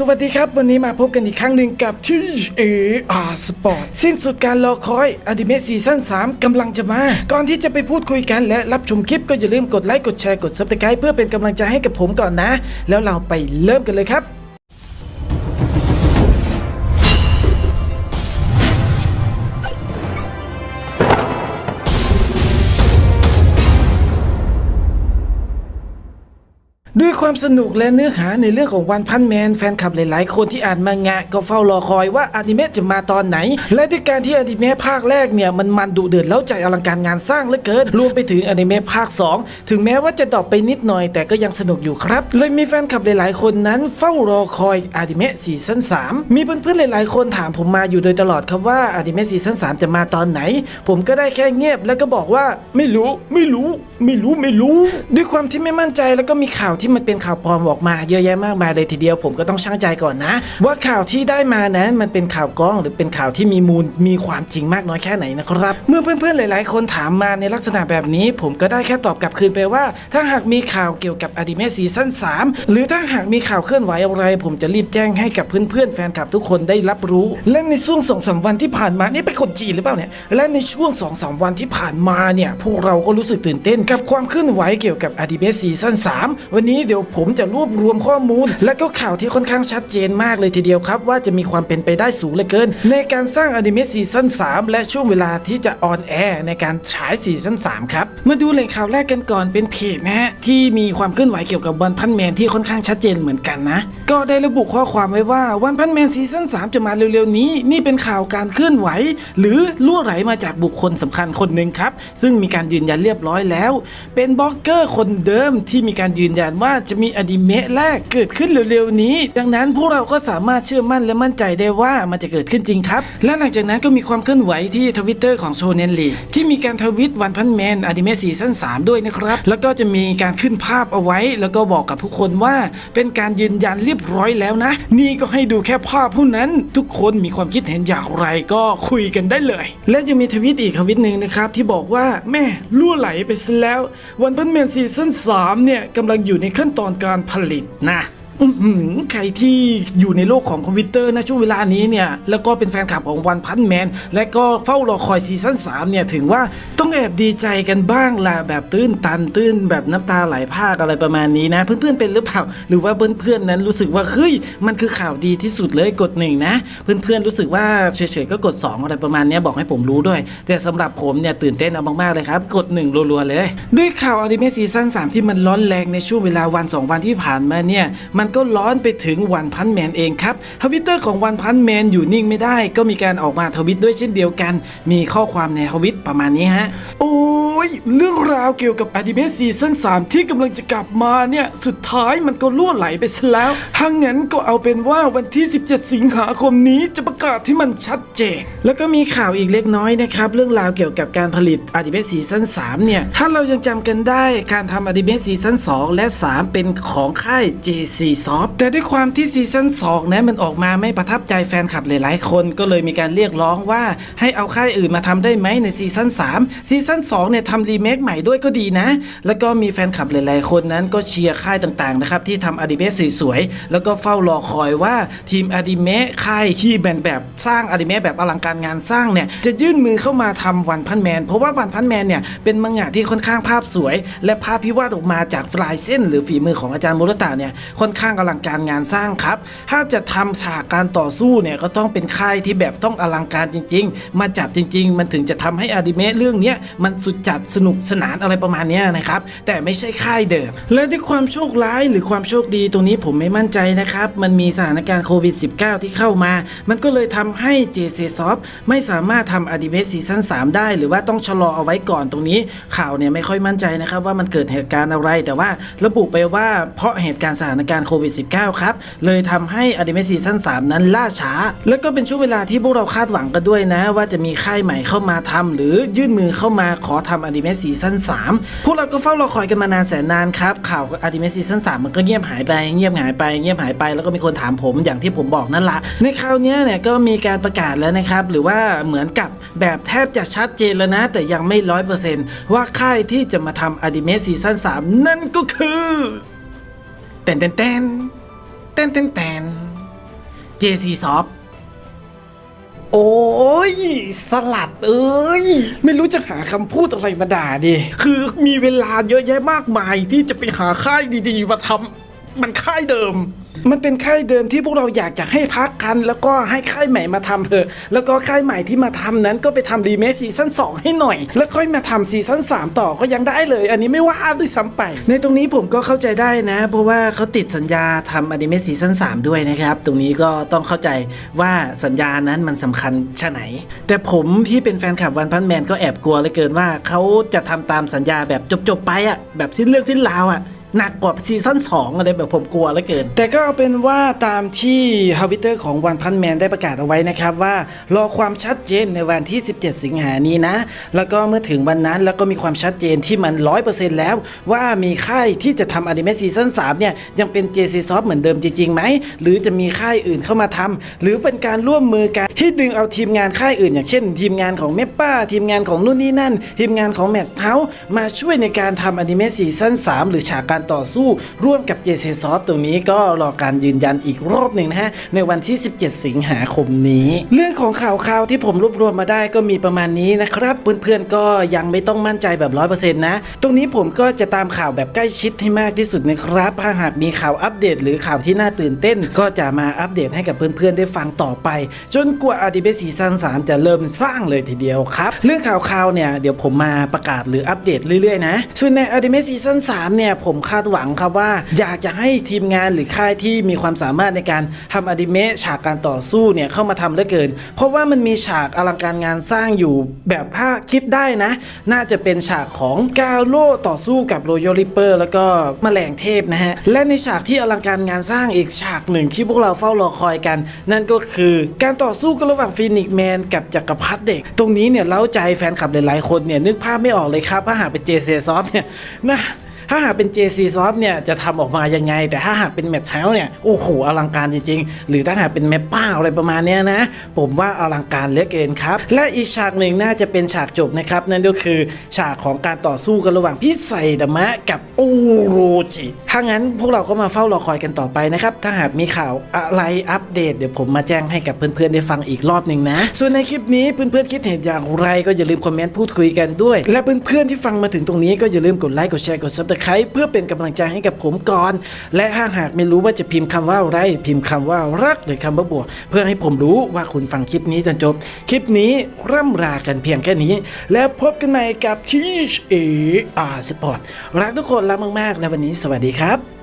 สวัสดีครับ วันนี้มาพบกันอีกครั้งหนึ่งกับที่ AR Sport สิ้นสุดการรอคอยอดิเมะซีซั่น3กำลังจะมา ก่อนที่จะไปพูดคุยกันและรับชมคลิปก็อย่าลืมกดไลค์กดแชร์กด Subscribe เพื่อเป็นกำลังใจให้กับผมก่อนนะ แล้วเราไปเริ่มกันเลยครับ ด้วยความสนุกและเนื้อหาในเรื่องของวันพันแมนแฟนคลับหลาย ๆ คนที่อ่านมังงะก็เฝ้ารอคอยว่าอนิเมะจะมาตอนไหน และด้วยการที่อนิเมะภาคแรกเนี่ยมันมันดุเดือดเล้าใจอลังการงานสร้างเหลือเกินรวมไปถึงอนิเมะภาค 2 ถึงแม้ว่าจะดรอปไปนิดหน่อย แต่ก็ยังสนุกอยู่ครับ เลยมีแฟนคลับหลาย ๆ คนนั้นเฝ้ารอคอยอนิเมะซีซั่น3มีเพื่อน ๆ หลาย ๆ คนถามผมมาอยู่โดยตลอดครับว่าอนิเมะซีซั่น3จะมาตอนไหน ผมก็ได้แค่เงียบแล้วก็บอกว่าไม่รู้ไม่รู้ ไม่รู้ไม่รู้ ด้วยความที่ไม่มั่นใจแล้วก็มีข่าวที่มันเป็นข่าวปลอมออกมาเยอะแยะมากมายเลยทีเดียวผมก็ต้องชั่งใจก่อนนะ ว่าข่าวที่ได้มานั้นมันเป็นข่าวกล้องหรือเป็นข่าวที่มีมูลมีความจริงมากน้อยแค่ไหนนะครับ เมื่อเพื่อนๆหลาย ๆ คนถามมาในลักษณะแบบนี้ ผมก็ได้แค่ตอบกลับคืนไปว่า ถ้าหากมีข่าวเกี่ยวกับอดิเมะซีซั่น3หรือถ้าหากมีข่าวเคลื่อนไหวอะไร ผมจะรีบแจ้งให้กับเพื่อนๆแฟนคลับทุกคนได้รับรู้ และในช่วงสองสามวันที่ผ่านมานี่เป็นคนจีนหรือเปล่าเนี่ยและในช่วงสองสามวันที่ผ่านมาเนี่ยพวกเราก็รู้สึกตื่นเต้นกับความเคลื่อนไหวเกี่ยวกับอดิเมะซีซั่น3วันนี้เดี๋ยวผมจะรวบรวมข้อมูล และก็ข่าวที่ค่อนข้างชัดเจนมากเลยทีเดียวครับว่าจะมีความเป็นไปได้สูงเหลือเกิน ในการสร้างอนิเมะซีซั่น3และช่วงเวลาที่จะออนแอร์ในการฉายซีซั่น3ครับมาดูแหล่งข่าวแรกกันก่อนเป็นเพจนะฮะที่มีความเคลื่อนไหวเกี่ยวกับวันพันแมนที่ค่อนข้างชัดเจนเหมือนกันนะก็ได้ระบุข้อความไว้ว่าวันพันแมนซีซั่น3จะมาเร็วๆนี้ นี่เป็นข่าวการเคลื่อนไหว หรือล่วไหลมาจากบุคคลสำคัญคนหนึ่งครับซึ่งมีการยืนยันเรียบร้อยแล้ว เป็นบล็อกเกอร์คนเดิมที่มีการยืนยันว่าจะมีอนิเมะแรกเกิดขึ้นเร็วๆนี้ ดังนั้นพวกเราก็สามารถเชื่อมั่นและมั่นใจได้ว่ามันจะเกิดขึ้นจริงครับ และหลังจากนั้นก็มีความเคลื่อนไหวที่ทวิตเตอร์ของโชเนนลีที่มีการทวิตวันพันแมนอนิเมะซีซั่น3ด้วยนะครับ แล้วก็จะมีการขึ้นภาพเอาไว้ แล้วก็บอกกับทุกคนว่าเป็นการยืนยันเรียบร้อยแล้วนะ นี่ก็ให้ดูแค่ภาพเท่านั้น ทุกคนมีความคิดเห็นอย่างไรก็คุยกันได้เลย และยังมีทวิตอีกทวิตหนึ่งนะครับที่บอกว่าแม่ล่วไหลไปซะแล้ว วันพันแมนซีซั่น3เนี่ยกำลังอยู่ในขั้นตอนการผลิตนะ อื้อหือใครที่อยู่ในโลกของคอมพิวเตอร์นะช่วงเวลานี้เนี่ย แล้วก็เป็นแฟนคลับของวันพันแมน และก็เฝ้ารอคอยซีซั่น3เนี่ย ถึงว่าต้องแอบดีใจกันบ้างล่ะ แบบตื้นตันตื้นแบบน้ำตาไหลพากอะไรประมาณนี้นะ เพื่อนๆเป็นหรือเปล่า หรือว่าเพื่อนๆนั้นรู้สึกว่า เฮ้ย มันคือข่าวดีที่สุดเลยกดหนึ่งนะ เพื่อนๆรู้สึกว่าเฉยๆก็กด 2 อะไรประมาณนี้บอกให้ผมรู้ด้วย แต่สำหรับผมเนี่ยตื่นเต้นเอามากๆเลยครับกด1รัวๆเลย ด้วยข่าวอนิเมะซีซั่น3ที่มันร้อนแรงในช่วงเวลาวัน 2 วันที่ผ่านมาเนี่ยมันก็ร้อนไปถึงวันพันแมนเองครับทวิตเตอร์ของวันพันแมนอยู่นิ่งไม่ได้ ก็มีการออกมาทวิตด้วยเช่นเดียวกัน มีข้อความในทวิตประมาณนี้ฮะ โอ้ยเรื่องราวเกี่ยวกับอนิเมะซีซั่น3ที่กำลังจะกลับมาเนี่ย สุดท้ายมันก็ล่วไหลไปซะแล้วถ้างั้นก็เอาเป็นว่าวันที่ 17 สิงหาคมนี้จะประกาศที่มันชัดเจน แล้วก็มีข่าวอีกเล็กน้อยนะครับเรื่องราวเกี่ยวกับการผลิตอนิเมะซีซั่น3เนี่ยถ้าเรายังจำกันได้การทำอนิเมะซีซั่น2และ 3 เป็นของค่าย JC Soft แต่ด้วยความที่ซีซั่น2นั้นมันออกมาไม่ประทับใจแฟนคลับหลายๆ คนก็เลยมีการเรียกร้องว่าให้เอาค่ายอื่นมาทำได้ไหมในซีซั่น3ซีซั่น2เนี่ยทำรีเมคใหม่ด้วยก็ดีนะ แล้วก็มีแฟนคลับหลายๆ คนนั้นก็เชียร์ค่ายต่างๆนะครับที่ทำอนิเมะสวยๆแล้วก็เฝ้ารอคอยว่าทีมอนิเมะค่ายที่แบนแบบสร้างอนิเมะแบบอลังการงานสร้างเนี่ยจะยื่นมือเข้ามาทำวันพันแมน เพราะว่าวันพันแมนเนี่ยเป็นมังงะที่ค่อนข้างภาพสวย และภาพพิวาดออกมาจากลายเส้น หรือฝีมือของอาจารย์มุรตะเนี่ยค่อนข้างอลังการงานสร้างครับ ถ้าจะทำฉากการต่อสู้เนี่ยก็ต้องเป็นค่ายที่แบบต้องอลังการจริง ๆ มาจับจริง ๆ มันถึงจะทำให้อนิเมะเรื่องนี้มันสุดจัดสนุกสนานอะไรประมาณนี้นะครับ แต่ไม่ใช่ค่ายเดิม และด้วยความโชคร้ายหรือความโชคดีตรงนี้ผมไม่มั่นใจนะครับ มันมีสถานการณ์โควิด -19 ที่เข้ามา มันก็เลยทำให้ JC Soft ไม่สามารถทำอนิเมะซีซั่น3ได้ หรือว่าต้องชะลอเอาไว้ก่อนตรงนี้ ข่าวเนี่ยไม่ค่อยมั่นใจนะครับว่ามันเกิดเหตุการณ์อะไร แต่ว่าระบุไปว่าเพราะเหตุการณ์สถานการณ์โควิด -19 ครับ เลยทำให้อนิเมะซีซั่น3นั้นล่าช้า แล้วก็เป็นช่วงเวลาที่พวกเราคาดหวังกันด้วยนะ ว่าจะมีค่ายใหม่เข้ามาทำหรือยื่นมือเข้ามาขอทำอนิเมะซีซั่น3พวกเราก็เฝ้ารอคอยกันมานานแสนนานครับข่าวอนิเมะซีซั่น3มันก็เงียบหายไปเงียบหายไปเงียบหายไปแล้วก็มีคนถามผมอย่างที่ผมบอกนั่นละในคราวนี้เนี่ยก็มีการประกาศแล้วนะครับหรือว่าเหมือนกับแบบแทบจะชัดเจนแล้วนะ แต่ยังไม่ร้อยเปอร์เซนต์ว่าค่ายที่จะมาทำอนิเมะซีซั่น3นั่นก็คือ ต้นเต้นเต้นเต้นเต้นเต้น JC Soft โอ้ย สลัดเอ้ย ไม่รู้จะหาคำพูดอะไรมาด่าดิ คือมีเวลาเยอะแยะมากมายที่จะไปหาค่ายดีๆ มาทำมันค่ายเดิม มันเป็นค่ายเดิมที่พวกเราอยากจะให้พักกัน แล้วก็ให้ค่ายใหม่มาทำเถอะ แล้วก็ค่ายใหม่ที่มาทำนั้นก็ไปทำรีเมคซีซั่น2ให้หน่อย แล้วค่อยมาทำซีซั่น3ต่อก็ยังได้เลย อันนี้ไม่ว่าด้วยซ้ำไป ในตรงนี้ผมก็เข้าใจได้นะ เพราะว่าเขาติดสัญญาทำอนิเมะซีซั่น3ด้วยนะครับ ตรงนี้ก็ต้องเข้าใจว่าสัญญานั้นมันสำคัญชะไหน แต่ผมที่เป็นแฟนคลับวันพันแมนก็แอบกลัวเหลือเกินว่าเขาจะทำตามสัญญาแบบจบๆไปอะแบบสิ้นเรื่องสิ้นราวอะ หนักกว่าซีซั่น2อะไรแบบผมกลัวเหลือเกิน แต่ก็เอาเป็นว่าตามที่ฮาวิเตอร์ของวันพันแมนได้ประกาศเอาไว้นะครับว่ารอความชัดเจนในวันที่ 17 สิงหานี้นะ แล้วก็เมื่อถึงวันนั้นแล้วก็มีความชัดเจนที่มัน 100%แล้ว ว่ามีค่ายที่จะทำอนิเมะซีซั่น3เนี่ย ยังเป็น JC Soft เหมือนเดิมจริงๆไหม หรือจะมีค่ายอื่นเข้ามาทำหรือเป็นการร่วมมือกันที่ดึงเอาทีมงานค่ายอื่น อย่างเช่น ทีมงานของเมปป้าทีมงานของนู่นนี่นั่น ทีมงานของแมทเฮามาช่วยในการทำอนิเมะซีซั่น3หรือฉากการต่อสู้ร่วมกับ JC Soft ตรงนี้ก็รอการยืนยันอีกรอบหนึ่งนะฮะ ในวันที่ 17 สิงหาคมนี้ เรื่องของข่าวข่าวที่ผมรวบรวมมาได้ก็มีประมาณนี้นะครับ เพื่อนๆก็ยังไม่ต้องมั่นใจแบบ 100%นะ ตรงนี้ผมก็จะตามข่าวแบบใกล้ชิดให้มากที่สุดนะครับถ้าหากมีข่าวอัปเดต หรือข่าวที่น่าตื่นเต้น ก็จะมาอัปเดตให้กับเพื่อนๆได้ฟังต่อไป จนกว่าอาดิเบซีซั่น3จะเริ่มสร้างเลยทีเดียวครับ เรื่องข่าวข่าวเนี่ยเดี๋ยวผมมาประกาศหรืออัปเดตเรื่อยๆนะส่วนในอาดิเมซีซั่น3เนี่ยผมคาดหวังครับว่า อยากจะให้ทีมงานหรือค่ายที่มีความสามารถในการทำอนิเมะฉากการต่อสู้เนี่ยเข้ามาทำเหลือเกิน เพราะว่ามันมีฉากอลังการงานสร้างอยู่แบบถ้าคิดได้นะ น่าจะเป็นฉากของกาโลต่อสู้กับโรยัลริปเปอร์แล้วก็แมลงเทพนะฮะ และในฉากที่อลังการงานสร้างอีกฉากหนึ่งที่พวกเราเฝ้ารอคอยกัน นั่นก็คือการต่อสู้กันระหว่างฟีนิกแมนกับจักรพรรดิเด็ก ตรงนี้เนี่ยเล้าใจแฟนคลับหลายๆคนเนี่ยนึกภาพไม่ออกเลยครับถ้าหากเป็นเจเซซอฟเนี่ยนะ ถ้าหากเป็น JC Soft เนี่ยจะทำออกมายังไง แต่ถ้าหากเป็นแมปเท้าเนี่ยโอ้โหอลังการจริงๆ หรือถ้าหากเป็นแมปป้าอะไรประมาณเนี้ยนะ ผมว่าอลังการเหลือเกินครับ และอีกฉากหนึ่งน่าจะเป็นฉากจบนะครับ นั่นก็คือฉากของการต่อสู้กันระหว่างพิไซดามะกับโอโรจิถ้างั้นพวกเราก็มาเฝ้ารอคอยกันต่อไปนะครับ ถ้าหากมีข่าวอะไรอัปเดต เดี๋ยวผมมาแจ้งให้กับเพื่อนๆได้ฟังอีกรอบหนึ่งนะ ส่วนในคลิปนี้เพื่อนๆคิดเห็นอย่างไรก็อย่าลืมคอมเมนต์พูดคุยกันด้วย และเพื่อนๆที่ฟังมาถึงตรงนี้ก็อย่าลืมกดไลค์กดแชร์กด subscribe เพื่อเป็นกำลังใจให้กับผมก่อน และถ้าหากไม่รู้ว่าจะพิมพ์คำว่าอะไร พิมพ์คำว่ารักหรือคำว่าบวก เพื่อให้ผมรู้ว่าคุณฟังคลิปนี้จนจบ คลิปนี้ร่ำลากันเพียงแค่นี้ แล้วพบกันใหม่กับทีเออาร์สปอร์ตรักทุกคนรักมากๆ และวันนี้สวัสดีครับ